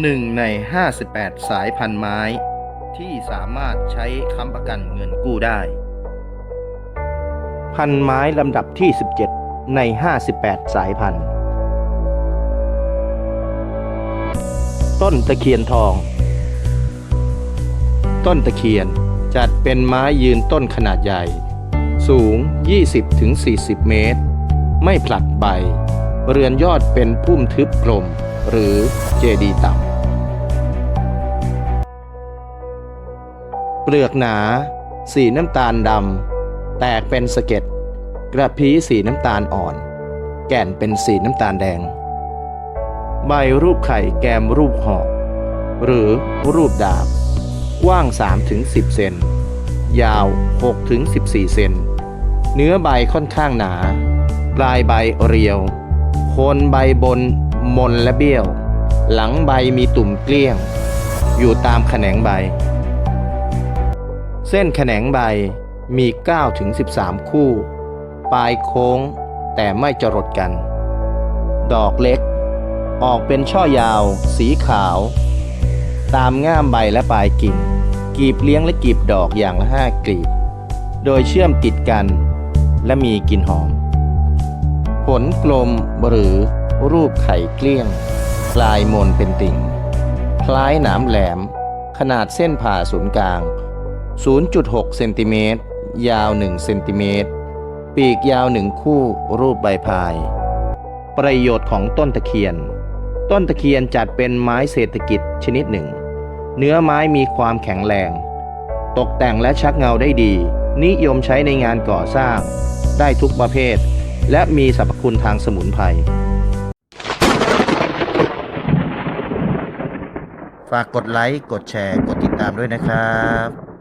หนึ่งใน 58 สายพันธุ์ไม้ ที่สามารถใช้ค้ำประกันเงินกู้ได้ พันไม้ลำดับที่ 17 ใน 58 สายพันธุ์ ต้นตะเคียนทอง ต้นตะเคียนจัดเป็นไม้ยืนต้นขนาดใหญ่ สูง 20-40 เมตร ไม่ผลัดใบ เรือนยอดเป็นพุ่มทึบกลม หรือเจดีย์ต่ำเปลือกหนา สีน้ำตาลดำแตกเป็นสะเก็ดกระพี้สีน้ำตาลอ่อน แก่นเป็นสีน้ำตาลแดง ใบรูปไข่แกมรูปหอก หรือรูปดาบ กว้าง 3-10 เซนยาว 6-14 เซน เนื้อใบค่อนข้างหนา ปลายใบเรียว โคนใบบน มนและเบี้ยว หลังใบมีตุ่มเกลี้ยง อยู่ตามแขนงใบ เส้นแขนงใบมี9-13 คู่ ปลายโค้งแต่ไม่จรดกัน ดอกเล็ก ออกเป็นช่อยาว สีขาว ตามง่ามใบและปลายกิ่งกีบเลี้ยงและกีบดอกอย่างละห้ากลีบ โดยเชื่อมติดกันและมีกลิ่นหอม ผลกลมหรือ รูปไข่เกลี้ยง ลายมนเป็นติ่ง คล้ายหนามแหลม ขนาดเส้นผ่าศูนย์กลาง 0.6 เซนติเมตร ยาว 1 เซนติเมตร ปีกยาวหนึ่งคู่รูปใบพาย ประโยชน์ของต้นตะเคียน ต้นตะเคียนจัดเป็นไม้เศรษฐกิจชนิดหนึ่ง เนื้อไม้มีความแข็งแรง ตกแต่งและชักเงาได้ดี นิยมใช้ในงานก่อสร้าง ได้ทุกประเภท และมีสรรพคุณทางสมุนไพร ฝากกดไลค์ กดแชร์ กดติดตามด้วยนะครับ